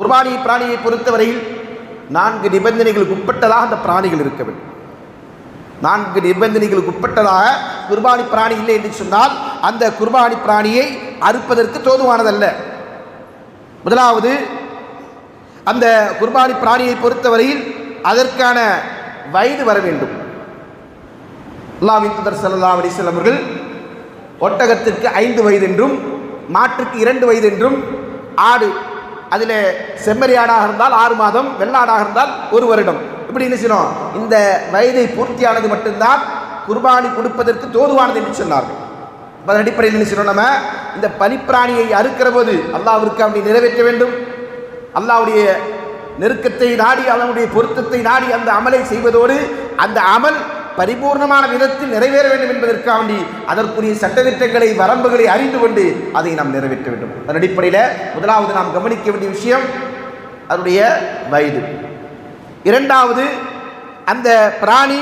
குர்பானி பிராணியை பொறுத்தவரையில் நான்கு நிபந்தனைகளுக்கு உட்பட்டதாக அந்த பிராணிகள் இருக்க வேண்டும். நான்கு நிபந்தனைகளுக்கு உட்பட்டதாக குர்பானி பிராணி இல்லை என்று சொன்னால் அந்த குர்பானி பிராணியை அறுப்பதற்கு தோதுவானதல்ல. முதலாவது அந்த குர்பானி பிராணியை பொறுத்தவரையில் அதற்கான வயது வர வேண்டும். அல்லாவின் தூதர் ஸல்லல்லாஹு அலைஹி அவர்கள் ஒட்டகத்திற்கு ஐந்து வயது என்றும் மாட்டுக்கு இரண்டு வயது என்றும் ஆடு அதில் செம்மறி ஆடாக இருந்தால் ஆறு மாதம் வெள்ளாடாக இருந்தால் ஒரு வருடம். இப்படி என்ன செய்யணும்? இந்த வயதை பூர்த்தியானது மட்டும்தான் குர்பானி கொடுப்பதற்கு தோதுவானது என்று சொன்னார்கள். அதன் அடிப்படையில் என்ன செய்யணும் நம்ம? இந்த பனிப்பிராணியை அறுக்கிற போது அல்லாவிற்கு அப்படி நிறைவேற்ற வேண்டும். அல்லாவுடைய நெருக்கத்தை நாடி அவனுடைய பொருத்தத்தை நாடி அந்த அமலை செய்வதோடு அந்த அமல் பரிபூர்ணமான விதத்தில் நிறைவேற வேண்டும் என்பதற்காக வேண்டி அதற்குரிய சட்டத்திட்டங்களை வரம்புகளை அறிந்து கொண்டு அதை நாம் நிறைவேற்ற வேண்டும். அதன் அடிப்படையில் முதலாவது நாம் கவனிக்க வேண்டிய விஷயம் அதனுடைய வயது. இரண்டாவது அந்த பிராணி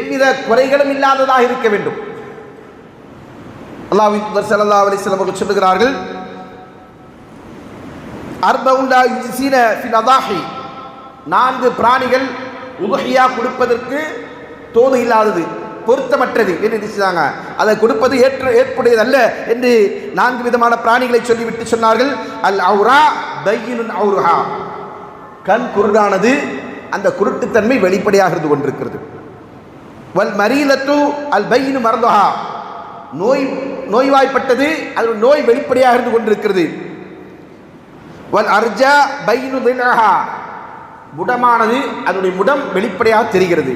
எவ்வித குறைகளும் இல்லாததாக இருக்க வேண்டும். அல்லாஹ் தூதர் ஸல்லல்லாஹு அலைஹி அவர்கள் சொல்லுகிறார்கள் அர்பவுண்டா யுஜின நான்கு பிராணிகள் உதுகையா கொடுப்பதற்கு தோது இல்லாதது பொருத்தமற்றது என்று நினைச்சாங்க அதை கொடுப்பது ஏற்று ஏற்புடையது அல்ல என்று நான்கு விதமான பிராணிகளை சொல்லிவிட்டு சொன்னார்கள். அல் அவுரா பையினுன் அவுருஹா. கண் குருடானது அந்த குருட்டுத்தன்மை வெளிப்படையாக இருந்து கொண்டிருக்கிறது. வல் மரீலத்து அல் பையினு மறந்தோஹா. நோய் நோய்வாய்ப்பட்டது அது நோய் வெளிப்படையாக இருந்து கொண்டிருக்கிறது. வல் அர்ஜா பைனு தினஹா முடமானது அதனுடைய முடம் வெளிப்படையாக தெரிகிறது.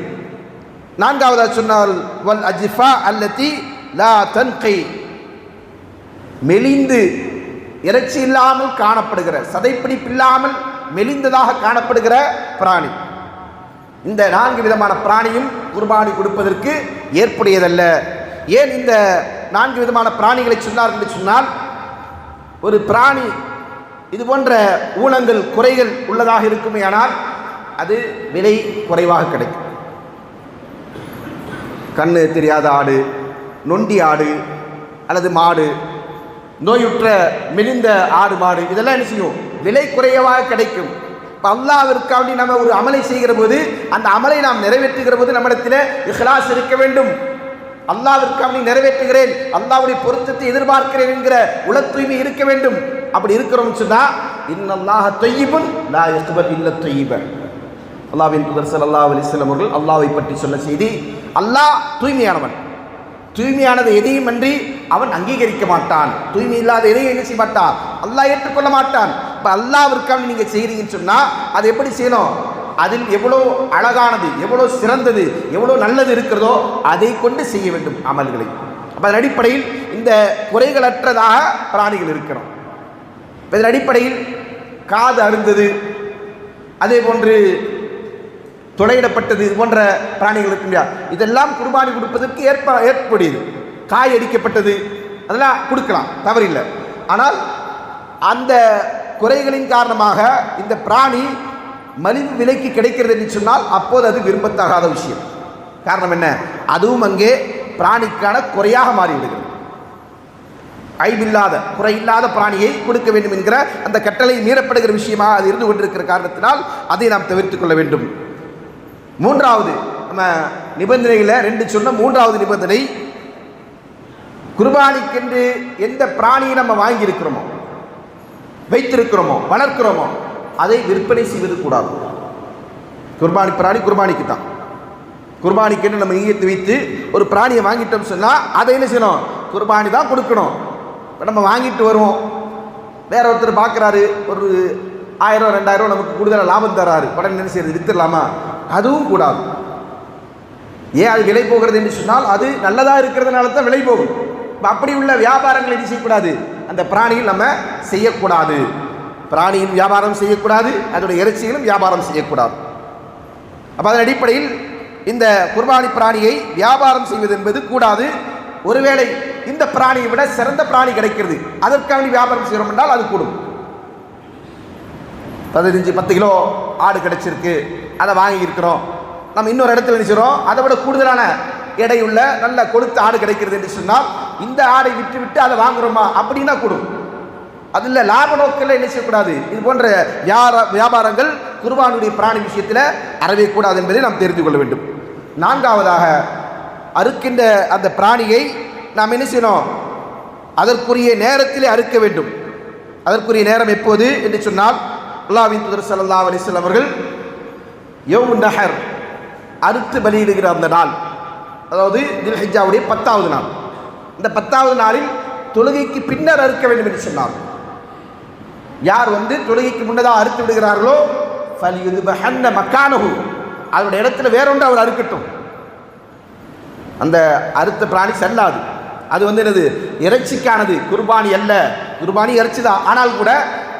நான்காவதாக சொன்னால் வல் அஜிஃபா அல்லத்தி லா தன்கை. மெலிந்து இறைச்சி இல்லாமல் காணப்படுகிற சதைப்பிடிப்பு இல்லாமல் மெலிந்ததாக காணப்படுகிற பிராணி. இந்த நான்கு விதமான பிராணியும் குர்பானி கொடுப்பதற்கு ஏற்புடையதல்ல. ஏன் இந்த நான்கு விதமான பிராணிகளை சொன்னார் என்று சொன்னால் ஒரு பிராணி இது போன்ற ஊனங்கள் குறைகள் உள்ளதாக இருக்குமே ஆனால் அது விலை குறைவாக கிடைக்கும். கண்ணு தெரியாத ஆடு நொண்டி ஆடு அல்லது மாடு நோயுற்ற மெலிந்த ஆடு மாடு இதெல்லாம் என்ன செய்யும்? விலை குறைவாக கிடைக்கும். இப்போ அல்லாவிற்காண்டி நம்ம ஒரு அமலை செய்கிற போது அந்த அமலை நாம் நிறைவேற்றுகிற போது நம்மிடத்தில் இஹ்லாஸ் இருக்க வேண்டும். அல்லாவிற்காண்டி நிறைவேற்றுகிறேன். அல்லாவுடைய பொருத்தத்தை எதிர்பார்க்கிறேன் என்கிற உள தூய்மை இருக்க வேண்டும். அப்படி இருக்கிறோம்னு சொன்னால் இன்னல்லாஹ தொய்யிபுன் லா யக்பல் இல்ல தொய்யிபன். அல்லாஹ்வின் தூதர் ஸல்லல்லாஹு அலைஹி அவர்கள் அல்லாவை பற்றி சொன்ன செய்தி அல்லாஹ் தூய்மையானவன். தூய்மையானது எதையும் அன்றி அவன் அங்கீகரிக்க மாட்டான். தூய்மை இல்லாத எதையும் என்ன செய்ய மாட்டான்? அல்லாஹ் ஏற்றுக்கொள்ள மாட்டான். இப்போ அல்லாவிற்காக நீங்கள் செய்கிறீங்கன்னு சொன்னால் அது எப்படி செய்யணும்? அதில் எவ்வளோ அழகானது எவ்வளோ சிறந்தது எவ்வளோ நல்லது இருக்கிறதோ அதை கொண்டு செய்ய வேண்டும் அமல்களை. அப்போ அதன் அடிப்படையில் இந்த குறைகளற்றதாக பிராணிகள் இருக்கிறோம். இதன் அடிப்படையில் காது அருந்தது அதே போன்று துளையிடப்பட்டது இது போன்ற பிராணிகள் இருக்கு இல்லையா? இதெல்லாம் குர்பானி கொடுப்பதற்கு ஏற்ப ஏற்புடையது. காய் அடிக்கப்பட்டது அதெல்லாம் கொடுக்கலாம் தவறில்லை. ஆனால் அந்த குறைகளின் காரணமாக இந்த பிராணி மலிவு விலைக்கு கிடைக்கிறது என்று சொன்னால் அப்போது அது விரும்பத்தகாத விஷயம். காரணம் என்ன? அதுவும் அங்கே பிராணிக்கான குறையாக மாறிவிடுகிறது. ஐபில்லாத குறையில்லாத பிராணியை கொடுக்க வேண்டும் என்கிற அந்த கட்டளை மீறப்படுகிற விஷயமாக அது இருந்து கொண்டிருக்கிற காரணத்தினால் அதை நாம் தவிர்த்து கொள்ள வேண்டும். மூன்றாவது நம்ம நிபந்தனையில் ரெண்டு சொன்ன மூன்றாவது நிபந்தனை குர்பானிக்கென்று எந்த பிராணியை நம்ம வாங்கியிருக்கிறோமோ வைத்திருக்கிறோமோ வளர்க்கிறோமோ அதை விற்பனை செய்வது கூடாது. குர்பானி பிராணி குர்பானிக்கு தான். குர்பானிக்கென்று நம்ம ஈயத்து வைத்து ஒரு பிராணியை வாங்கிட்டோம்னு சொன்னால் அதை என்ன செய்யணும்? குர்பானி தான் கொடுக்கணும். இப்போ நம்ம வாங்கிட்டு வருவோம். வேற ஒருத்தர் பார்க்குறாரு ஒரு ஆயிரம் ரெண்டாயிரம் நமக்கு கூடுதலாக லாபம் தராரு. உடனே என்ன செய்யறது? வித்துடலாமா? அதுவும் கூடாது. ஏன் அது விலை போகிறது என்று சொன்னால் அது நல்லதாக இருக்கிறதுனால தான் விலை போகும். அப்படி உள்ள வியாபாரங்களை என்ன செய்யக்கூடாது. அந்த பிராணியில் நம்ம செய்யக்கூடாது. பிராணியின் வியாபாரம் செய்யக்கூடாது அதோட இறைச்சிகளும் வியாபாரம் செய்யக்கூடாது. அப்போ அதன் அடிப்படையில் இந்த குர்பானி பிராணியை வியாபாரம் செய்வது என்பது கூடாது. ஒருவேளை இந்த பிராணியை விட சிறந்த பிராணி கிடைக்கிறது. அதற்காக வியாபாரம் செய்கிறோம் என்றால் அது கூடும். பதினஞ்சு பத்து கிலோ ஆடு கிடைச்சிருக்கு. அதை வாங்கியிருக்கிறோம். நம்ம இன்னொரு இடத்துல நினைச்சிரோம் அதை விட கூடுதலான எடையுள்ள நல்ல கொழுத்த ஆடு கிடைக்கிறது என்று சொன்னால் இந்த ஆடை விட்டு விட்டு அதை வாங்குறோமா? அப்படின்னா கூடும். அதில் லாப நோக்கில் என்ன செய்யக்கூடாது? இது போன்ற வியார வியாபாரங்கள் குர்பானுடைய பிராணி விஷயத்தில் அறவே கூடாது என்பதை நாம் தெரிந்து கொள்ள வேண்டும். நான்காவதாக அறுக்கின்ற அந்த பிராணியை நாம் என்ன செய்யணும்? அதற்குரிய நேரத்திலே அறுக்க வேண்டும். அதற்குரிய நேரம் எப்போது? என்று சொன்னால் அல்லாவின் துதர் சல்லா அலிஸ்லாம் அவர்கள் யௌமுன் நஹர் அறுத்து பலியிடுகிற அந்த நாள். அதாவது தில்ஹிஜாவுடைய பத்தாவது நாள். இந்த பத்தாவது நாளில் தொழுகைக்கு பின்னர் அறுக்க வேண்டும் என்று சொன்னார். யார் வந்து தொழுகைக்கு முன்னதாக அறுத்து விடுகிறார்களோ ஃபல்யுதுபஹன்ன மக்கானகு அதனுடைய இடத்துல வேறொன்று அவர் அறுக்கட்டும். அந்த அறுத்த பிராணி செல்லாது. அது வந்து என்னது? இறைச்சிக்கானது. குர்பானி அல்ல. குர்பானி இறைச்சி தான் ஆனால் கூட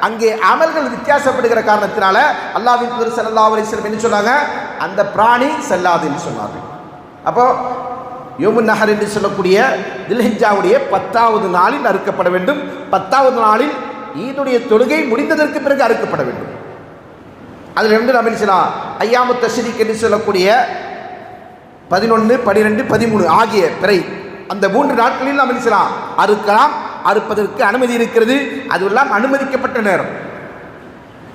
அங்கே அமல்கள் வித்தியாசப்படுகிற காரணத்தினால அல்லாவின் தூதர் ஸல்லல்லாஹு அலைஹி என்ன சொன்னாங்க? அந்த பிராணி செல்லாது என்று சொன்னார்கள். அப்போ யோமு நகர் என்று சொல்லக்கூடிய தில்ஹிஜாவுடைய பத்தாவது நாளில் அறுக்கப்பட வேண்டும். பத்தாவது நாளில் ஈதுடைய தொழுகை முடிந்ததற்கு பிறகு அறுக்கப்பட வேண்டும். அதில் இருந்து நம்ம சொல்லலாம் ஐயாமு தஷ்ரீக் என்று சொல்லக்கூடிய பதினொன்று பனிரெண்டு பதிமூணு ஆகிய பிறை அந்த மூன்று நாட்களில் நாம் என்ன செய்யலாம்? அறுக்கலாம். அறுப்பதற்கு அனுமதி இருக்கிறது. அதுவெல்லாம் அனுமதிக்கப்பட்ட நேரம்.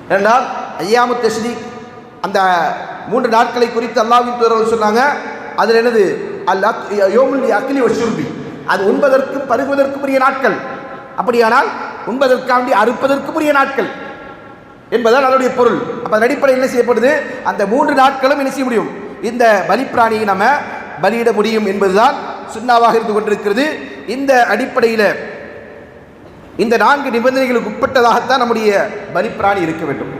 என்றால் ஐயாமு தஷ்ரீக் அந்த மூன்று நாட்களை குறித்து அல்லாவின் தூரர்கள் சொன்னாங்க. அதில் என்னது? அல் அக் யோமுல் அக்லி வசூர்பி அது உண்பதற்கும் பருகுவதற்கும் உரிய நாட்கள். அப்படியானால் உண்பதற்காண்டி அறுப்பதற்கும் உரிய நாட்கள் என்பதால் அதனுடைய பொருள். அப்போ அதன் அடிப்படையில் என்ன செய்யப்படுது? அந்த மூன்று நாட்களும் என்ன செய்ய முடியும்? இந்த பலிப்பிராணியை நம்ம பலியிட முடியும் என்பதுதான் சுண்ணாவாக இருந்து கொண்டிருக்கிறது. இந்த அடிப்படையில் இந்த நான்கு நிபந்தனைகளுக்கு உட்பட்டதாகத்தான் நம்முடைய பலிப்பிராணி இருக்க வேண்டும்.